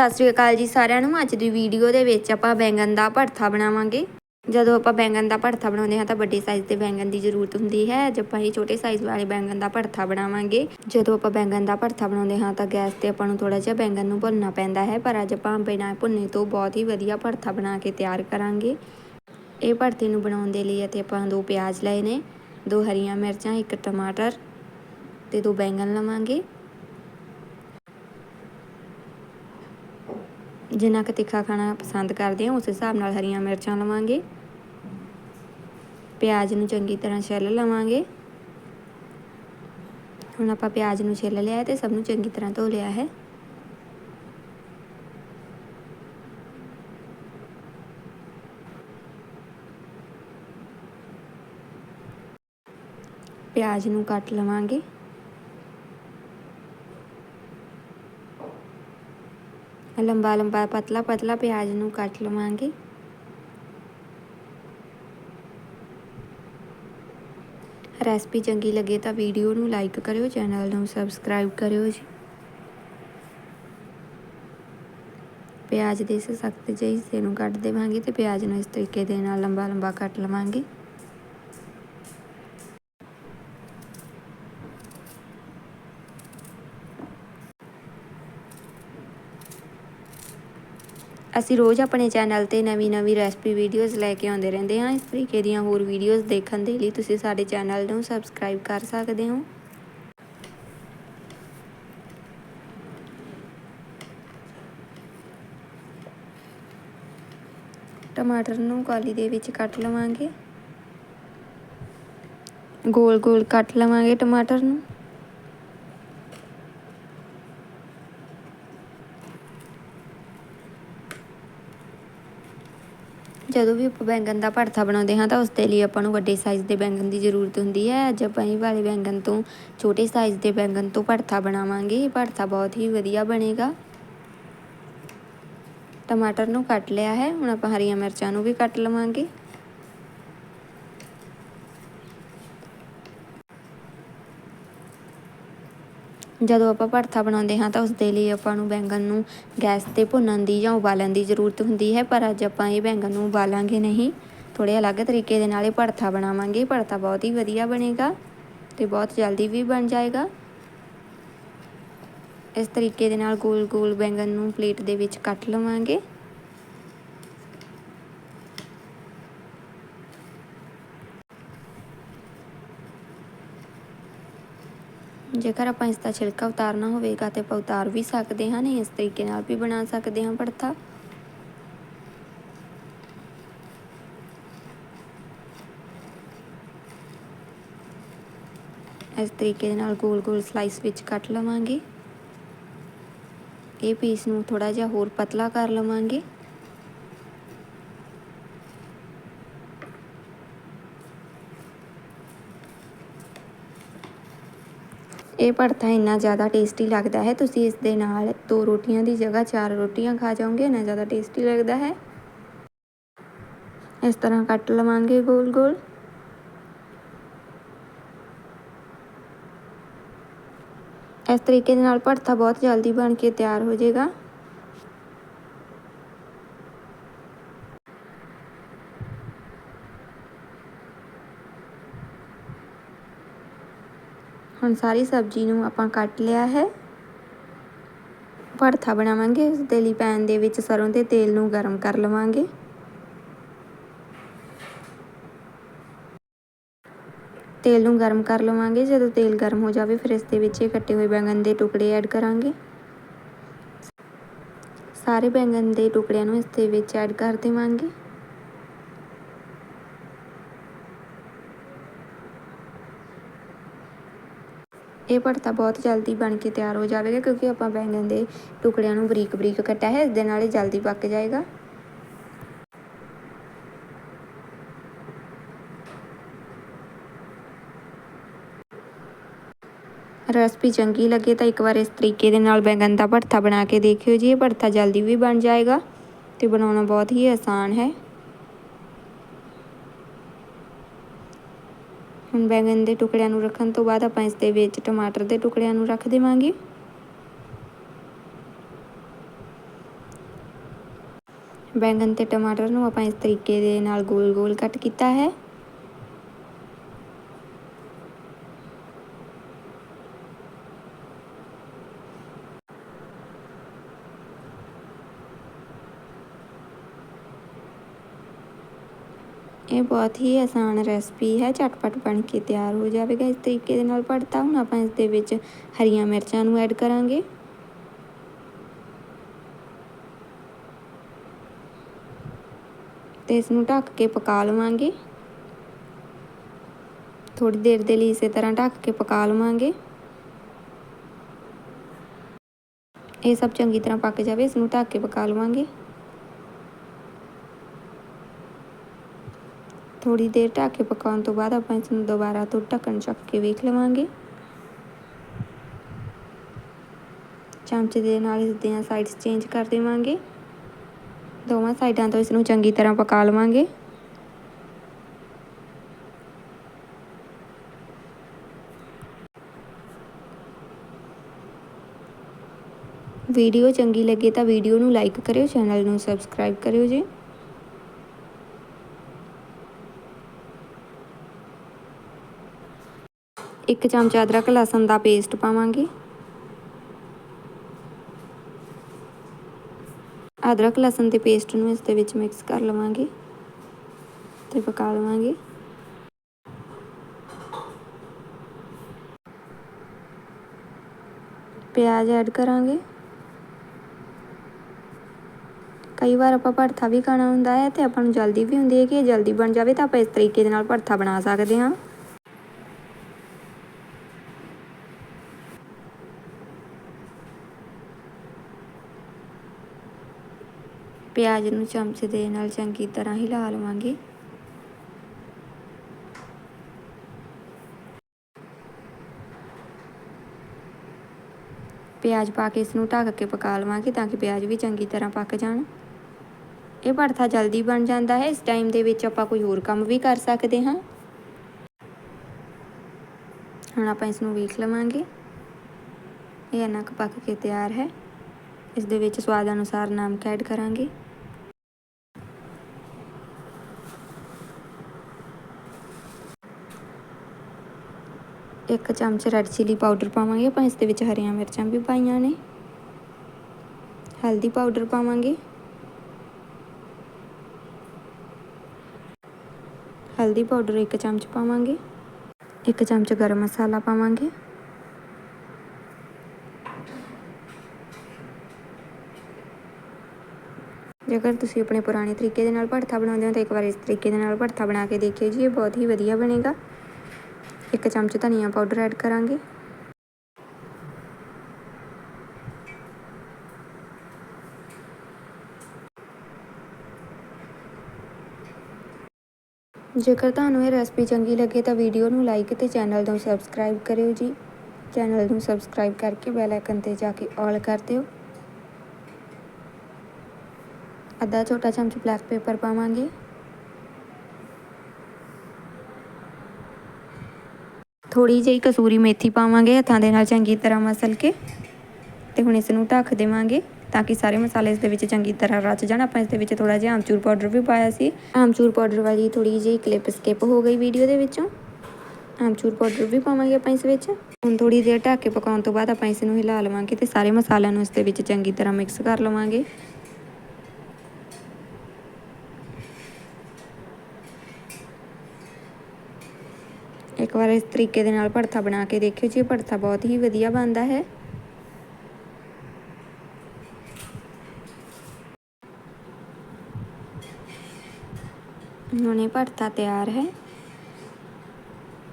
ਸਤਿ ਸ੍ਰੀ ਅਕਾਲ ਜੀ ਸਾਰਿਆਂ ਨੂੰ। ਅੱਜ ਦੀ ਵੀਡੀਓ ਦੇ ਵਿੱਚ ਆਪਾਂ ਬੈਂਗਣ ਦਾ ਭਰਥਾ ਬਣਾਵਾਂਗੇ। ਜਦੋਂ ਆਪਾਂ ਬੈਂਗਣ ਦਾ ਭਰਥਾ ਬਣਾਉਂਦੇ ਹਾਂ ਤਾਂ ਵੱਡੇ ਸਾਈਜ਼ ਦੇ ਬੈਂਗਣ ਦੀ ਜ਼ਰੂਰਤ ਹੁੰਦੀ ਹੈ। ਅੱਜ ਆਪਾਂ ਇਹ ਛੋਟੇ ਸਾਈਜ਼ ਵਾਲੇ ਬੈਂਗਣ ਦਾ ਭਰਥਾ ਬਣਾਵਾਂਗੇ। ਜਦੋਂ ਆਪਾਂ ਬੈਂਗਣ ਦਾ ਭਰਥਾ ਬਣਾਉਂਦੇ ਹਾਂ ਤਾਂ ਗੈਸ ਤੇ ਆਪਾਂ ਨੂੰ ਥੋੜਾ ਜਿਹਾ ਬੈਂਗਣ ਨੂੰ ਭੁੰਨਣਾ ਪੈਂਦਾ ਹੈ। ਪਰ ਅੱਜ ਆਪਾਂ ਬਿਨਾਂ ਭੁੰਨੇ ਤੋਂ ਬਹੁਤ ਹੀ ਵਧੀਆ ਭਰਥਾ ਬਣਾ ਕੇ ਤਿਆਰ ਕਰਾਂਗੇ। ਇਹ ਭਰਤੇ ਨੂੰ ਬਣਾਉਣ ਦੇ ਲਈ ਅਤੇ ਆਪਾਂ ਦੋ ਪਿਆਜ਼ ਲਏ ਨੇ, ਦੋ ਹਰੀਆਂ ਮਿਰਚਾਂ, ਇੱਕ ਟਮਾਟਰ ਤੇ ਦੋ ਬੈਂਗਣ ਲਵਾਂਗੇ। ਜਿੰਨਾ ਕੁ ਤਿੱਖਾ ਖਾਣਾ ਪਸੰਦ ਕਰਦੇ ਹਾਂ, ਉਸ ਹਿਸਾਬ ਨਾਲ ਹਰੀਆਂ ਮਿਰਚਾਂ ਲਵਾਂਗੇ। ਪਿਆਜ਼ ਨੂੰ ਚੰਗੀ ਤਰ੍ਹਾਂ ਛਿੱਲ ਲਵਾਂਗੇ। ਹੁਣ ਆਪਾਂ ਪਿਆਜ਼ ਨੂੰ ਛਿੱਲ ਲਿਆ ਤੇ ਸਭ ਨੂੰ ਚੰਗੀ ਤਰ੍ਹਾਂ ਧੋ ਲਿਆ ਹੈ। ਪਿਆਜ਼ ਨੂੰ ਕੱਟ ਲਵਾਂਗੇ। ਲੰਬਾ ਲੰਬਾ ਪਤਲਾ ਪਤਲਾ ਪਿਆਜ਼ ਨੂੰ ਕੱਟ ਲਵਾਂਗੇ। ਰੈਸਪੀ ਚੰਗੀ ਲੱਗੇ ਤਾਂ ਵੀਡੀਓ ਨੂੰ ਲਾਈਕ ਕਰਿਓ, ਚੈਨਲ ਨੂੰ ਸਬਸਕ੍ਰਾਈਬ ਕਰਿਓ ਜੀ। ਪਿਆਜ਼ ਦੇ ਇਸ ਸਖਤ ਜਿਹੇ ਹਿੱਸੇ ਨੂੰ ਕੱਟ ਦੇਵਾਂਗੇ ਤੇ ਪਿਆਜ਼ ਨੂੰ ਇਸ ਤਰੀਕੇ ਦੇ ਨਾਲ ਲੰਬਾ ਲੰਬਾ ਕੱਟ ਲਵਾਂਗੇ। ਅਸੀਂ ਰੋਜ਼ ਆਪਣੇ ਚੈਨਲ ਤੇ ਨਵੀਂ-ਨਵੀਂ ਰੈਸਪੀ ਵੀਡੀਓਜ਼ ਲੈ ਕੇ ਆਉਂਦੇ ਰਹਿੰਦੇ ਹਾਂ। ਇਸ ਤਰੀਕੇ ਦੀਆਂ ਹੋਰ ਵੀਡੀਓਜ਼ ਦੇਖਣ ਦੇ ਲਈ ਤੁਸੀਂ ਸਾਡੇ ਚੈਨਲ ਨੂੰ ਸਬਸਕ੍ਰਾਈਬ ਕਰ ਸਕਦੇ ਹੋ। ਟਮਾਟਰ ਨੂੰ ਕਾਲੀ ਦੇ ਵਿੱਚ ਕੱਟ ਲਵਾਂਗੇ। ਗੋਲ-ਗੋਲ ਕੱਟ ਲਵਾਂਗੇ ਟਮਾਟਰ ਨੂੰ। ਜਦੋਂ ਵੀ ਆਪਾਂ ਬੈਂਗਣ ਦਾ ਭਰਥਾ ਬਣਾਉਂਦੇ ਹਾਂ ਤਾਂ ਉਸ ਦੇ ਲਈ ਆਪਾਂ ਨੂੰ ਵੱਡੇ ਸਾਈਜ਼ ਦੇ ਬੈਂਗਣ ਦੀ ਜ਼ਰੂਰਤ ਹੁੰਦੀ ਹੈ। ਅੱਜ ਆਪਾਂ ਇਹ ਵਾਲੇ ਬੈਂਗਣ ਤੋਂ ਛੋਟੇ ਸਾਈਜ਼ ਦੇ ਬੈਂਗਣ ਤੋਂ ਭੜਥਾ ਬਣਾਵਾਂਗੇ। ਇਹ ਭੜਥਾ ਬਹੁਤ ਹੀ ਵਧੀਆ ਬਣੇਗਾ। ਟਮਾਟਰ ਨੂੰ ਕੱਟ ਲਿਆ ਹੈ। ਹੁਣ ਆਪਾਂ ਹਰੀਆਂ ਮਿਰਚਾਂ ਨੂੰ ਵੀ ਕੱਟ ਲਵਾਂਗੇ। ਜਦੋਂ ਆਪਾਂ ਭਰਥਾ ਬਣਾਉਂਦੇ ਹਾਂ ਤਾਂ ਉਸ ਦੇ ਲਈ ਆਪਾਂ ਨੂੰ ਬੈਂਗਣ ਨੂੰ ਗੈਸ ਤੇ ਭੁੰਨਣ ਦੀ ਜਾਂ ਉਬਾਲਣ ਦੀ ਜ਼ਰੂਰਤ ਹੁੰਦੀ ਹੈ, ਪਰ ਅੱਜ ਆਪਾਂ ਇਹ ਬੈਂਗਣ ਨੂੰ ਉਬਾਲਾਂਗੇ ਨਹੀਂ। ਥੋੜੇ ਅਲੱਗ ਤਰੀਕੇ ਦੇ ਨਾਲ ਇਹ ਭਰਥਾ ਬਣਾਵਾਂਗੇ। ਭਰਥਾ ਬਹੁਤ ਹੀ ਵਧੀਆ ਬਣੇਗਾ ਤੇ ਬਹੁਤ ਜਲਦੀ ਵੀ ਬਣ ਜਾਏਗਾ। ਇਸ ਤਰੀਕੇ ਦੇ ਨਾਲ ਗੋਲ ਗੋਲ ਬੈਂਗਣ ਨੂੰ ਪਲੇਟ ਦੇ ਵਿੱਚ ਕੱਟ ਲਵਾਂਗੇ। ਜੇਕਰ ਆਪਾਂ ਇਸ ਦਾ ਛਿਲਕਾ ਉਤਾਰਨਾ ਹੋਵੇਗਾ ਤੇ ਆਪਾਂ ਉਤਾਰ ਵੀ ਸਕਦੇ ਹਾਂ ਇਸ ਤਰੀਕੇ ਨਾਲ ਵੀ ਬਣਾ ਸਕਦੇ ਹਾਂ ਭੜਥਾ। ਇਸ ਤਰੀਕੇ ਦੇ ਨਾਲ ਗੋਲ-ਗੋਲ ਸਲਾਈਸ ਵਿੱਚ ਕੱਟ ਲਵਾਂਗੇ। ਇਹ ਪੀਸ ਨੂੰ ਥੋੜਾ ਜਿਹਾ ਹੋਰ ਪਤਲਾ ਕਰ ਲਵਾਂਗੇ। ਇਹ ਭੜਥਾ ਇੰਨਾ ਜ਼ਿਆਦਾ ਟੇਸਟੀ ਲੱਗਦਾ ਹੈ, ਤੁਸੀਂ ਇਸ ਦੇ ਨਾਲ ਦੋ ਰੋਟੀਆਂ ਦੀ ਜਗ੍ਹਾ ਚਾਰ ਰੋਟੀਆਂ ਖਾ ਜਾਓਗੇ, ਇੰਨਾ ਜ਼ਿਆਦਾ ਟੇਸਟੀ ਲੱਗਦਾ ਹੈ। ਇਸ ਤਰ੍ਹਾਂ ਕੱਟ ਲਵਾਂਗੇ ਗੋਲ ਗੋਲ। ਇਸ ਤਰੀਕੇ ਦੇ ਨਾਲ ਭੜਥਾ ਬਹੁਤ ਜਲਦੀ ਬਣ ਕੇ ਤਿਆਰ ਹੋ ਜਾਏਗਾ। ਹੁਣ ਸਾਰੀ ਸਬਜ਼ੀ ਨੂੰ ਆਪਾਂ ਕੱਟ ਲਿਆ ਹੈ। ਭਰਥਾ ਬਣਾਵਾਂਗੇ, ਉਸ ਦੇ ਲਈ ਪੈਨ ਦੇ ਵਿੱਚ ਸਰੋਂ ਦੇ ਤੇਲ ਨੂੰ ਗਰਮ ਕਰ ਲਵਾਂਗੇ। ਤੇਲ ਨੂੰ ਗਰਮ ਕਰ ਲਵਾਂਗੇ, ਜਦੋਂ ਤੇਲ ਗਰਮ ਹੋ ਜਾਵੇ ਫਿਰ ਇਸ ਦੇ ਵਿੱਚ ਇਹ ਕੱਟੇ ਹੋਏ ਬੈਂਗਣ ਦੇ ਟੁਕੜੇ ਐਡ ਕਰਾਂਗੇ। ਸਾਰੇ ਬੈਂਗਣ ਦੇ ਟੁਕੜਿਆਂ ਨੂੰ ਇਸ ਦੇ ਵਿੱਚ ਐਡ ਕਰ ਦੇਵਾਂਗੇ। ਇਹ ਭੜਤਾ ਬਹੁਤ ਜਲਦੀ ਬਣ ਕੇ ਤਿਆਰ ਹੋ ਜਾਵੇਗਾ ਕਿਉਂਕਿ ਆਪਾਂ ਬੈਂਗਣ ਦੇ ਟੁਕੜਿਆਂ ਨੂੰ ਬਰੀਕ ਬਰੀਕ ਕੱਟਿਆ ਹੈ, ਇਸ ਦੇ ਨਾਲ ਇਹ ਜਲਦੀ ਪੱਕ ਜਾਏਗਾ। ਰੈਸਪੀ ਚੰਗੀ ਲੱਗੇ ਤਾਂ ਇੱਕ ਵਾਰ ਇਸ ਤਰੀਕੇ ਦੇ ਨਾਲ ਬੈਂਗਣ ਦਾ ਭੜਥਾ ਬਣਾ ਕੇ ਦੇਖਿਓ ਜੀ, ਇਹ ਭੜਥਾ ਜਲਦੀ ਵੀ ਬਣ ਜਾਏਗਾ ਤੇ ਬਣਾਉਣਾ ਬਹੁਤ ਹੀ ਆਸਾਨ ਹੈ। ਹੁਣ ਬੈਂਗਣ ਦੇ ਟੁਕੜਿਆਂ ਨੂੰ ਰੱਖਣ ਤੋਂ ਬਾਅਦ ਆਪਾਂ ਇਸ ਦੇ ਵਿੱਚ ਟਮਾਟਰ ਦੇ ਟੁਕੜਿਆਂ ਨੂੰ ਰੱਖ ਦੇਵਾਂਗੇ। ਬੈਂਗਣ ਤੇ ਟਮਾਟਰ ਨੂੰ ਆਪਾਂ ਇਸ ਤਰੀਕੇ ਦੇ ਨਾਲ ਗੋਲ-ਗੋਲ ਕੱਟ ਕੀਤਾ ਹੈ। ਇਹ ਬਹੁਤ ਹੀ ਆਸਾਨ ਰੈਸਪੀ ਹੈ, ਝਟਪਟ ਬਣ ਕੇ ਤਿਆਰ ਹੋ ਜਾਵੇਗਾ। ਇਸ ਤਰੀਕੇ ਦੇ ਨਾਲ ਭੜਤਾ, ਹੁਣ ਆਪਾਂ ਇਸ ਦੇ ਵਿੱਚ ਹਰੀਆਂ ਮਿਰਚਾਂ ਨੂੰ ਐਡ ਕਰਾਂਗੇ। ਤੇ ਇਸ ਨੂੰ ਢੱਕ ਕੇ ਪਕਾ ਲਵਾਂਗੇ। ਥੋੜੀ ਦੇਰ ਦੇ ਲਈ ਇਸੇ ਤਰ੍ਹਾਂ ਢੱਕ ਕੇ ਪਕਾ ਲਵਾਂਗੇ। ਇਹ ਸਭ ਚੰਗੀ ਤਰ੍ਹਾਂ ਪੱਕ ਜਾਵੇ, ਇਸ ਨੂੰ ਢੱਕ ਕੇ ਪਕਾ ਲਵਾਂਗੇ। ਥੋੜੀ ਦੇਰ ਢੱਕ ਕੇ ਪਕਾਉਣ ਤੋਂ ਬਾਅਦ ਆਪਾਂ ਇਸ ਨੂੰ ਦੁਬਾਰਾ ਤੋਂ ਢੱਕਣ ਚੱਕ ਕੇ ਵੇਖ ਲਵਾਂਗੇ। ਚਮਚੇ ਦੇ ਨਾਲ ਇਸ ਦੀਆਂ ਸਾਈਡਸ ਚੇਂਜ ਕਰ ਦੇਵਾਂਗੇ। ਦੋਵਾਂ ਸਾਈਡਾਂ ਤੋਂ ਇਸ ਨੂੰ ਚੰਗੀ ਤਰ੍ਹਾਂ ਪਕਾ ਲਵਾਂਗੇ। ਵੀਡੀਓ ਚੰਗੀ ਲੱਗੇ ਤਾਂ ਵੀਡੀਓ ਨੂੰ ਲਾਈਕ ਕਰਿਓ ਚੈਨਲ ਨੂੰ ਸਬਸਕ੍ਰਾਈਬ ਕਰਿਓ ਜੀ। ਇੱਕ ਚਮਚਾ ਅਦਰਕ ਲਸਣ ਦਾ ਪੇਸਟ ਪਾਵਾਂਗੇ। ਅਦਰਕ ਲਸਣ ਦੇ ਪੇਸਟ ਨੂੰ ਇਸ ਦੇ ਵਿੱਚ ਮਿਕਸ ਕਰ ਲਵਾਂਗੇ ਤੇ ਪਕਾ ਲਵਾਂਗੇ। ਪਿਆਜ਼ ਐਡ ਕਰਾਂਗੇ। ਕਈ ਵਾਰ ਆਪਾਂ ਭਰਥਾ ਵੀ ਖਾਣਾ ਹੁੰਦਾ ਹੈ ਤੇ ਆਪਾਂ ਨੂੰ ਜਲਦੀ ਵੀ ਹੁੰਦੀ ਹੈ ਕਿ ਇਹ ਜਲਦੀ ਬਣ ਜਾਵੇ ਤਾਂ ਆਪਾਂ ਇਸ ਤਰੀਕੇ ਦੇ ਨਾਲ ਭਰਥਾ ਬਣਾ ਸਕਦੇ ਹਾਂ। ਪਿਆਜ਼ ਨੂੰ ਚਮਚੇ ਦੇ ਨਾਲ ਚੰਗੀ ਤਰ੍ਹਾਂ ਹਿਲਾ ਲਵਾਂਗੇ। ਪਿਆਜ਼ ਪਾ ਕੇ ਇਸ ਨੂੰ ਢੱਕ ਕੇ ਪਕਾ ਲਵਾਂਗੇ ਤਾਂ ਕਿ ਪਿਆਜ਼ ਵੀ ਚੰਗੀ ਤਰ੍ਹਾਂ ਪੱਕ ਜਾਣ। ਇਹ ਭੜਥਾ ਜਲਦੀ ਬਣ ਜਾਂਦਾ ਹੈ। ਇਸ ਟਾਈਮ ਦੇ ਵਿੱਚ ਆਪਾਂ ਕੋਈ ਹੋਰ ਕੰਮ ਵੀ ਕਰ ਸਕਦੇ ਹਾਂ। ਹੁਣ ਆਪਾਂ ਇਸ ਨੂੰ ਵੇਖ ਲਵਾਂਗੇ। ਇਹ ਇੰਨਾ ਪੱਕ ਕੇ ਤਿਆਰ ਹੈ। ਇਸ ਦੇ ਵਿੱਚ ਸਵਾਦ ਅਨੁਸਾਰ ਨਮਕ ਐਡ ਕਰਾਂਗੇ। ਇੱਕ ਚਮਚ ਰੈਡ ਚਿਲੀ ਪਾਊਡਰ ਪਾਵਾਂਗੇ। ਆਪਾਂ ਇਸ ਦੇ ਵਿੱਚ ਹਰੀਆਂ ਮਿਰਚਾਂ ਵੀ ਪਾਈਆਂ ਨੇ। ਹਲਦੀ ਪਾਊਡਰ ਪਾਵਾਂਗੇ। ਹਲਦੀ ਪਾਊਡਰ ਇੱਕ ਚਮਚ ਪਾਵਾਂਗੇ। ਇੱਕ ਚਮਚ ਗਰਮ ਮਸਾਲਾ ਪਾਵਾਂਗੇ। ਜੇਕਰ ਤੁਸੀਂ ਆਪਣੇ ਪੁਰਾਣੇ ਤਰੀਕੇ ਦੇ ਨਾਲ ਭੜਥਾ ਬਣਾਉਂਦੇ ਹੋ ਤਾਂ ਇੱਕ ਵਾਰ ਇਸ ਤਰੀਕੇ ਦੇ ਨਾਲ ਭੜਥਾ ਬਣਾ ਕੇ ਦੇਖਿਓ ਜੀ, ਇਹ ਬਹੁਤ ਹੀ ਵਧੀਆ ਬਣੇਗਾ। ਇੱਕ ਚਮਚ ਧਨੀਆ ਪਾਊਡਰ ਐਡ ਕਰਾਂਗੇ। ਜੇਕਰ ਤੁਹਾਨੂੰ ਇਹ ਰੈਸਪੀ ਚੰਗੀ ਲੱਗੇ ਤਾਂ ਵੀਡੀਓ ਨੂੰ ਲਾਈਕ ਤੇ ਚੈਨਲ ਨੂੰ ਸਬਸਕ੍ਰਾਈਬ ਕਰਿਓ ਜੀ। ਚੈਨਲ ਨੂੰ ਸਬਸਕ੍ਰਾਈਬ ਕਰਕੇ ਬੈਲ ਆਈਕਨ ਤੇ ਜਾ ਕੇ ਆਲ ਕਰ ਦਿਓ। ਅੱਧਾ ਛੋਟਾ ਚਮਚ ਬਲੈਕ ਪੇਪਰ ਪਾਵਾਂਗੇ। ਥੋੜੀ ਜਿਹੀ ਕਸੂਰੀ ਮੇਥੀ ਪਾਵਾਂਗੇ, ਹੱਥਾਂ ਦੇ ਨਾਲ ਚੰਗੀ ਤਰ੍ਹਾਂ ਮਸਲ ਕੇ, ਤੇ ਹੁਣ ਇਸ ਨੂੰ ਢੱਕ ਦੇਵਾਂਗੇ ਤਾਂ ਕਿ ਸਾਰੇ ਮਸਾਲੇ ਇਸ ਦੇ ਵਿੱਚ ਚੰਗੀ ਤਰ੍ਹਾਂ ਰਚ ਜਾਣ। ਆਪਾਂ ਇਸ ਦੇ ਵਿੱਚ ਥੋੜਾ ਜਿਹਾ ਆਮਚੂਰ ਪਾਊਡਰ ਵੀ ਪਾਇਆ ਸੀ। ਆਮਚੂਰ ਪਾਊਡਰ ਵਾਲੀ ਥੋੜੀ ਜਿਹੀ ਕਲਿੱਪ ਸਕਿਪ ਹੋ ਗਈ ਵੀਡੀਓ ਦੇ ਵਿੱਚੋਂ। ਆਮਚੂਰ ਪਾਊਡਰ ਵੀ ਪਾਵਾਂਗੇ ਆਪਾਂ ਇਸ ਵਿੱਚ। ਹੁਣ ਥੋੜੀ ਦੇਰ ਢੱਕ ਕੇ ਪਕਾਉਣ ਤੋਂ ਬਾਅਦ ਆਪਾਂ ਇਸ ਨੂੰ ਹਿਲਾ ਲਵਾਂਗੇ ਤੇ ਸਾਰੇ ਮਸਾਲਿਆਂ ਨੂੰ ਇਸ ਦੇ ਵਿੱਚ ਚੰਗੀ ਤਰ੍ਹਾਂ ਮਿਕਸ ਕਰ ਲਵਾਂਗੇ। ਇੱਕ ਵਾਰ ਇਸ ਤਰੀਕੇ ਦੇ ਨਾਲ ਭੜਥਾ ਬਣਾ ਕੇ ਦੇਖਿਓ ਜੀ ਭੜਥਾ ਬਹੁਤ ਹੀ ਵਧੀਆ ਬਣਦਾ ਹੈ। ਹੁਣ ਇਹ ਭੜਥਾ ਤਿਆਰ ਹੈ।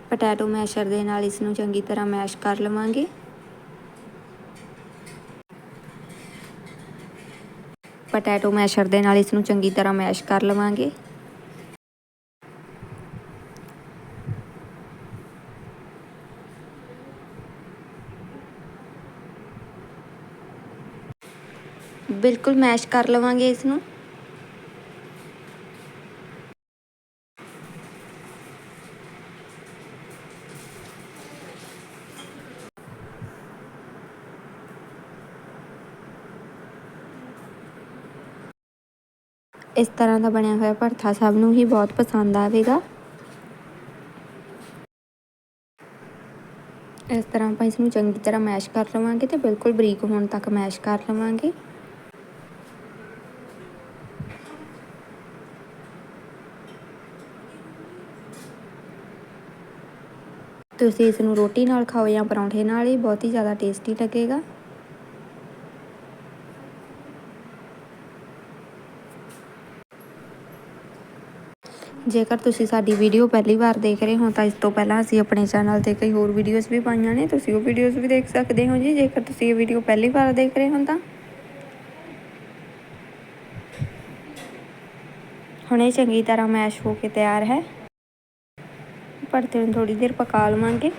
ਪੋਟੈਟੋ ਮੈਸ਼ਰ ਦੇ ਨਾਲ ਇਸ ਨੂੰ ਚੰਗੀ ਤਰ੍ਹਾਂ ਮੈਸ਼ ਕਰ ਲਵਾਂਗੇ। ਪੋਟੈਟੋ ਮੈਸ਼ਰ ਦੇ ਨਾਲ ਇਸ ਨੂੰ ਚੰਗੀ ਤਰ੍ਹਾਂ ਮੈਸ਼ ਕਰ ਲਵਾਂਗੇ। ਬਿਲਕੁਲ ਮੈਸ਼ ਕਰ ਲਵਾਂਗੇ ਇਸ ਨੂੰ ਇਸ ਤਰ੍ਹਾਂ ਦਾ ਬਣਿਆ ਹੋਇਆ ਭਰਥਾ ਸਭ ਨੂੰ ਹੀ ਬਹੁਤ ਪਸੰਦ ਆਵੇਗਾ। ਇਸ ਤਰ੍ਹਾਂ ਆਪਾਂ ਇਸ ਨੂੰ ਚੰਗੀ ਤਰ੍ਹਾਂ ਮੈਸ਼ ਕਰ ਲਵਾਂਗੇ ਤੇ ਬਿਲਕੁਲ ਬਰੀਕ ਹੋਣ ਤੱਕ ਮੈਸ਼ ਕਰ ਲਵਾਂਗੇ। ਤੁਸੀਂ ਇਸ ਨੂੰ ਰੋਟੀ ਨਾਲ ਖਾਓ ਜਾਂ ਪਰੌਂਠੇ ਨਾਲ ਹੀ ਬਹੁਤ ਹੀ ਜ਼ਿਆਦਾ ਟੇਸਟੀ ਲੱਗੇਗਾ। ਜੇਕਰ ਤੁਸੀਂ ਸਾਡੀ ਵੀਡੀਓ ਪਹਿਲੀ ਵਾਰ ਦੇਖ ਰਹੇ ਹੋ, ਤਾਂ ਇਸ ਤੋਂ ਪਹਿਲਾਂ ਅਸੀਂ ਆਪਣੇ ਚੈਨਲ ਤੇ ਕਈ ਹੋਰ ਵੀਡੀਓਜ਼ ਵੀ ਪਾਈਆਂ ਨੇ। ਤੁਸੀਂ ਉਹ ਵੀਡੀਓਜ਼ ਵੀ ਦੇਖ ਸਕਦੇ ਹੋ ਜੀ, ਜੇਕਰ ਤੁਸੀਂ ਇਹ ਵੀਡੀਓ ਪਹਿਲੀ ਵਾਰ ਦੇਖ ਰਹੇ ਹੋ ਤਾਂ। ਹੁਣੇ ਚੰਗੀ ਤਰ੍ਹਾਂ ਮੈਸ਼ ਹੋ ਕੇ ਤਿਆਰ ਹੈ। ਭਰਤੇ ਨੂੰ ਥੋੜੀ ਦੇਰ ਪਕਾ ਲਵਾਂਗੇ।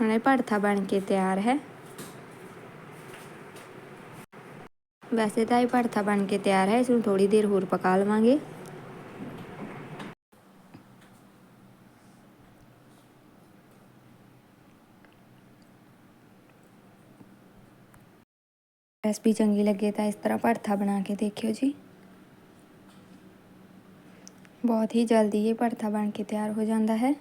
ਹੁਣ ਇਹ ਭਰਥਾ ਬਣ ਕੇ ਤਿਆਰ ਹੈ। ਵੈਸੇ ਤਾਂ ਇਹ ਭਰਥਾ ਬਣ ਕੇ ਤਿਆਰ ਹੈ, ਇਸ ਨੂੰ ਥੋੜੀ ਦੇਰ ਹੋਰ ਪਕਾ ਲਵਾਂਗੇ। ਰੈਸਪੀ ਚੰਗੀ ਲੱਗੇ ਤਾਂ ਇਸ ਤਰ੍ਹਾਂ ਭਰਥਾ ਬਣਾ ਕੇ ਦੇਖਿਓ ਜੀ ਬਹੁਤ ਹੀ ਜਲਦੀ ਇਹ ਭਰਥਾ ਬਣ ਕੇ ਤਿਆਰ ਹੋ ਜਾਂਦਾ ਹੈ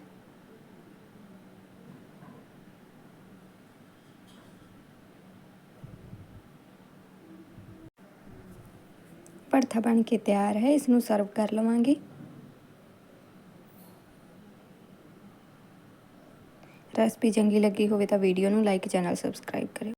ਭਰਥਾ ਬਣ ਕੇ ਤਿਆਰ ਹੈ ਇਸ ਨੂੰ ਸਰਵ ਕਰ ਲਵਾਂਗੇ ਰੈਸਪੀ ਚੰਗੀ ਲੱਗੀ ਹੋਵੇ ਤਾਂ ਵੀਡੀਓ ਨੂੰ ਲਾਈਕ ਚੈਨਲ ਸਬਸਕ੍ਰਾਈਬ ਕਰਿਓ